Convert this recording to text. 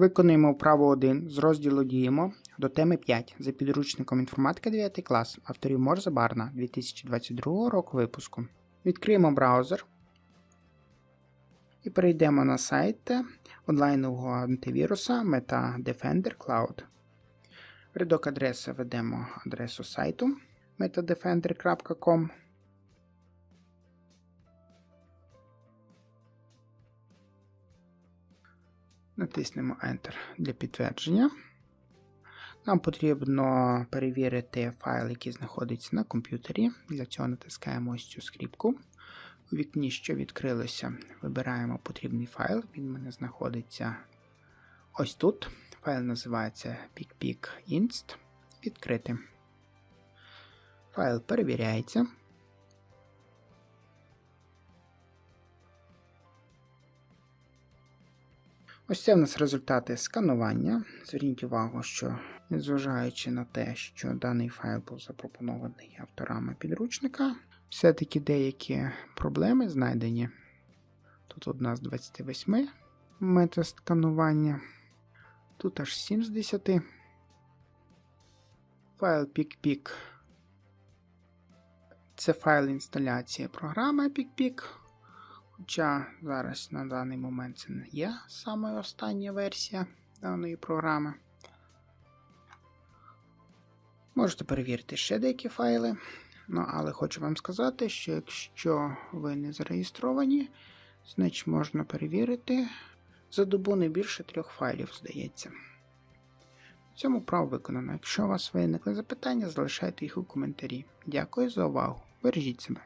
Виконуємо вправу 1 з розділу Діємо до теми 5 за підручником інформатика 9 клас авторів Морзе Барна 2022 року випуску. Відкриємо браузер і перейдемо на сайт онлайнового антивіруса Meta Defender Cloud. В рядок адреси введемо адресу сайту metadefender.com. Натиснемо Enter для підтвердження. Нам потрібно перевірити файл, який знаходиться на комп'ютері. Для цього натискаємо ось цю скріпку. У вікні, що відкрилося, вибираємо потрібний файл. Він у мене знаходиться ось тут. Файл називається PicPicInst. Відкрити. Файл перевіряється. Ось це в нас результати сканування. Зверніть увагу, що незважаючи на те, що даний файл був запропонований авторами підручника, все-таки деякі проблеми знайдені. Тут одна з 28 метод сканування. Тут аж 7 з 10. Файл PicPic. Це файл інсталяції програми PicPic. Хоча зараз на даний момент це не є саме остання версія даної програми. Можете перевірити ще деякі файли. Ну, але хочу вам сказати, що якщо ви не зареєстровані, значить можна перевірити за добу не більше трьох файлів, здається. В цьому право виконано. Якщо у вас виникли запитання, залишайте їх у коментарі. Дякую за увагу. Бережіть себе.